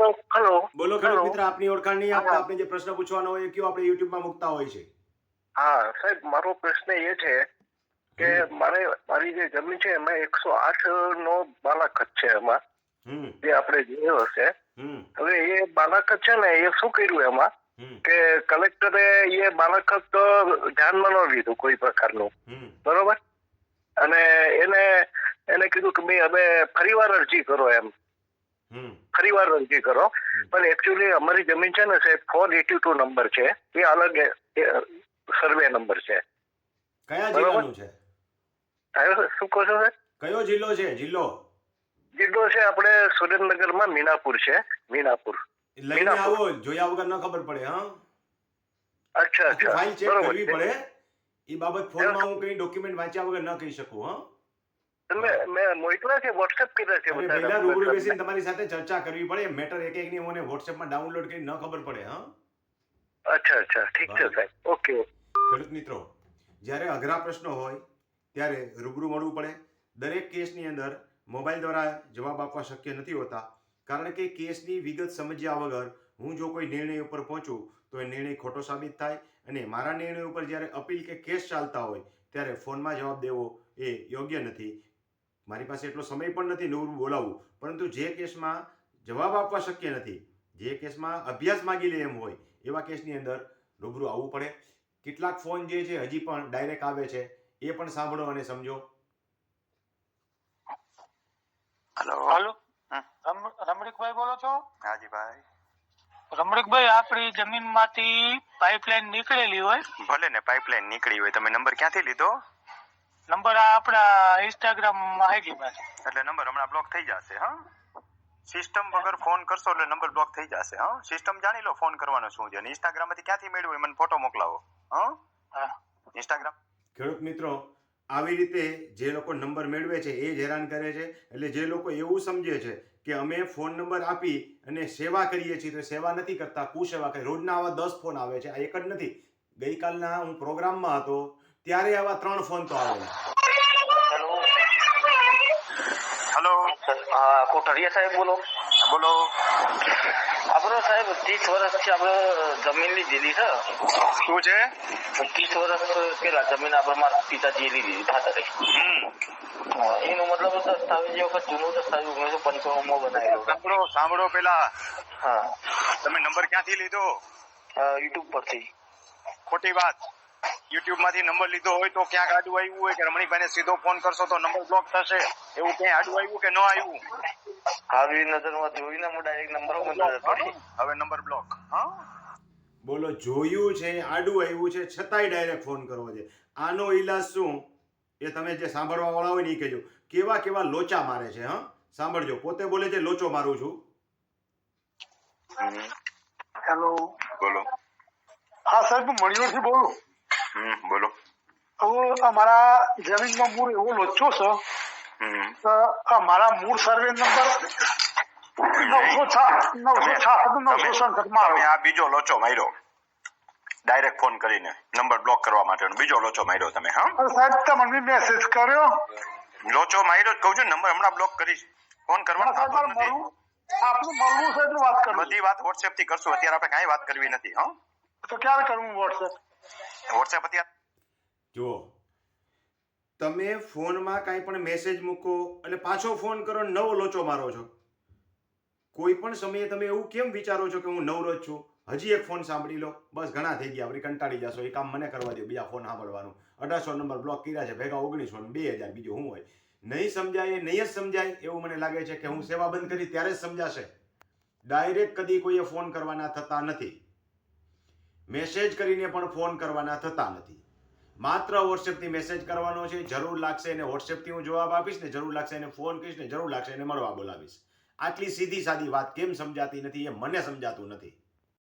Hello બોલો ખેડૂત મિત્ર આપની ઓળખાણ નહીં આપતા હા. જે પ્રશ્ન પૂછવાનો હોય એ કયો આપણે યુટ્યુબમાં મૂકતા હોય છે? હા સાહેબ મારો પ્રશ્ન એ છે કે મારે મારી જે જમીન છે એમાં એકસો આઠ નો બાલાખત છે એમાં જે આપણે જોયો હશે. હવે એ બાલાખત છે ને એ શું કર્યું એમાં? કે કલેક્ટરે એ બાલાખત ધ્યાનમાં ન લીધું કોઈ પ્રકારનું. બરોબર? અને એને એને કીધું કે ભાઈ હવે ફરીવાર અરજી કરો એમ. હમ ફરીવાર અરજી કરો. પણ એકચ્યુઅલી અમારી જમીન છે ને સાહેબ ફોર એટી ટુ નંબર છે. એ અલગ સર્વે નંબર છે. કયા જિલ્લાનું છે? આવ્યો શું કહો છો સાહેબ? કયો જિલ્લો છે? જિલ્લો? જિલ્લો છે આપણે સુરેન્દ્રનગરમાં મીનાપુર છે. મીનાપુર. લઈને આવો જોયા વગર ન ખબર પડે હા? અચ્છા અચ્છા. ફાઇલ ચેક બરોબર. કરવી પડે. એ બાબત ફોનમાં હું કઈ ડોક્યુમેન્ટ વાંચ્યા વગર ન કહી શકું હા? તમે મેં મોકલ્યા છે વોટ્સએપ કર્યા છે બધા રૂબરૂ બેસીને તમારી સાથે ચર્ચા કરવી પડે મેટર એક એક ની મને વોટ્સએપમાં ડાઉનલોડ કરી ન ખબર પડે હા? અચ્છા અચ્છા ઠીક છે સાહેબ. ઓકે. ખેડૂત મિત્રો જ્યારે અઘરા પ્રશ્નો હોય ત્યારે રૂબરૂ મળવું પડે. દરેક કેસની અંદર મોબાઈલ દ્વારા જવાબ આપવા શક્ય નથી હોતા કારણ કે કેસની વિગત સમજ્યા વગર હું જો કોઈ નિર્ણય ઉપર પહોંચું તો એ નિર્ણય ખોટો સાબિત થાય અને મારા નિર્ણય ઉપર જ્યારે અપીલ કે કેસ ચાલતા હોય ત્યારે ફોનમાં જવાબ દેવો એ યોગ્ય નથી. મારી પાસે એટલો સમય પણ નથી નવરું બોલાવવું પરંતુ જે કેસમાં જવાબ આપવા શક્ય નથી જે કેસમાં અભ્યાસ માગી લે એમ હોય એવા કેસની અંદર રૂબરૂ આવવું પડે. કેટલાક ફોન જે છે હજી પણ ડાયરેક્ટ આવે છે. એ પણ સાંભળો અને સમજો. હેલો હેલો રમણીકભાઈ બોલો છો? હાજી ભાઈ. રમણીકભાઈ આપણી જમીનમાંથી પાઇપલાઇન નીકળેલી હોય. ભલે ને પાઇપલાઇન નીકળી હોય. તમે નંબર ક્યાંથી લીધો? નંબર આ આપણા ઇન્સ્ટાગ્રામ માહિતીમાંથી એટલે નંબર હમણાં બ્લોક થઈ જશે હા? સિસ્ટમ વગર ફોન કરશો એટલે નંબર બ્લોક થઈ જશે હા? સિસ્ટમ જાણી લો ફોન કરવાનો શું છે અને ઇન્સ્ટાગ્રામમાંથી ક્યાંથી મેળવ્યું એ મને ફોટો મોકલાવો હા? હા. ઇન્સ્ટાગ્રામ ખેડૂત મિત્રો આવી રીતે જે લોકો નંબર મેળવે છે એ જ હેરાન કરે છે. એટલે જે લોકો એવું સમજે છે કે અમે ફોન નંબર આપી અને સેવા કરીએ છીએ તો સેવા નથી કરતા કુસેવા કરી. રોજના આવા દસ ફોન આવે છે આ એક જ નથી. ગઈકાલના હું પ્રોગ્રામમાં હતો ત્યારે આવા ત્રણ ફોન તો આવેલા હેલો હા કોઠારીયા સાહેબ બોલો. બોલો. આપણે સાહેબ ત્રીસ વર્ષથી આપણે જમીન લીધેલી છે. શું છે? ત્રીસ વર્ષ પેલા જમીન આપણે મારા પિતાજીએ લીધી ફાધરે એનો મતલબ દસ્તાવેજ એ વખત જૂનો દસ્તાવેજ ઓગણીસો પંચાણુંમાં બનાવેલો બનાવ્યો સાંભળો સાંભળો પેલા. હા. તમે નંબર ક્યાંથી લીધો? યુટ્યુબ પરથી. ખોટી વાત. યુટ્યુબમાંથી નંબર લીધો હોય તો ક્યાંક આડું આવ્યું હોય કે રમણીકભાઈને સીધો ફોન કરશો તો નંબર બ્લોક થશે. એવું ક્યાંય આડું આવ્યું કે ન આવ્યું? આવી નજરમાં જોઈને હું ડાયરેક્ટ નંબર પડી હવે નંબર બ્લોક હા? બોલો જોયું છે આડું આવ્યું છે છતાંય ડાયરેક્ટ ફોન કરવો છે. આનો ઈલાજ શું? એ તમે જે સાંભળવા વાળા હોય ને એ કહેજો. કેવા કેવા લોચા મારે છે હા? સાંભળજો. પોતે બોલે છે લોચો મારું છું. હેલો બોલો. હા સાહેબ હું મણિયોરથી બોલું. હમ બોલો. હું અમારા જમીનમાં મૂળ એવો લોચો છે અમારા મૂળ સર્વે નંબર નવસો છાસઠ નવસો સડસઠમાં તમે આ બીજો લોચો માર્યો. ડાયરેક્ટ ફોન કરીને. નંબર બ્લોક કરવા માટેનો બીજો લોચો માર્યો તમે હા? સાહેબ તમને મેસેજ કર્યો. લોચો માર્યો કહું છું નંબર હમણાં બ્લોક કરીશ. ફોન કરવાનો સાહેબ થતો નથી. મળવું આપનું મળવું છે એટલે વાત કરો બધી વાત વોટ્સએપથી કરશું અત્યારે આપણે કાંઈ વાત કરવી નથી હા? તો ક્યારે કરવું વોટ્સએપ વોટ્સએપ અત્યારે જુઓ. તમે ફોનમાં કાંઈ પણ મેસેજ મૂકો એટલે પાછો ફોન કરો નવો લોચો મારો છો. કોઈ પણ સમયે તમે એવું કેમ વિચારો છો કે હું નવરો જ છું? હજી એક ફોન સાંભળી લો. બસ ઘણા થઈ ગયા, આપણે કંટાળી જશો. એ કામ મને કરવા દો બીજા ફોન સાંભળવાનું. અઢારસો નંબર બ્લોક કર્યા છે, ભેગા ઓગણીસો બે હજાર, બીજું શું હોય? નહીં સમજાય, નહીં જ સમજાય, એવું મને લાગે છે કે હું સેવા બંધ કરી ત્યારે જ સમજાશે. ડાયરેક્ટ કદી કોઈએ ફોન કરવાના થતા નથી. મેસેજ કરીને પણ ફોન કરવાના થતા નથી. માત્ર વોટ્સએપથી મેસેજ કરવાનો છે. જરૂર લાગશે એને વોટ્સએપથી હું જવાબ આપીશ ને જરૂર લાગશે એને ફોન કરીશ ને જરૂર લાગશે એને મળવા બોલાવીશ. આટલી સીધી સાદી વાત કેમ સમજાતી નથી એ મને સમજાતું નથી.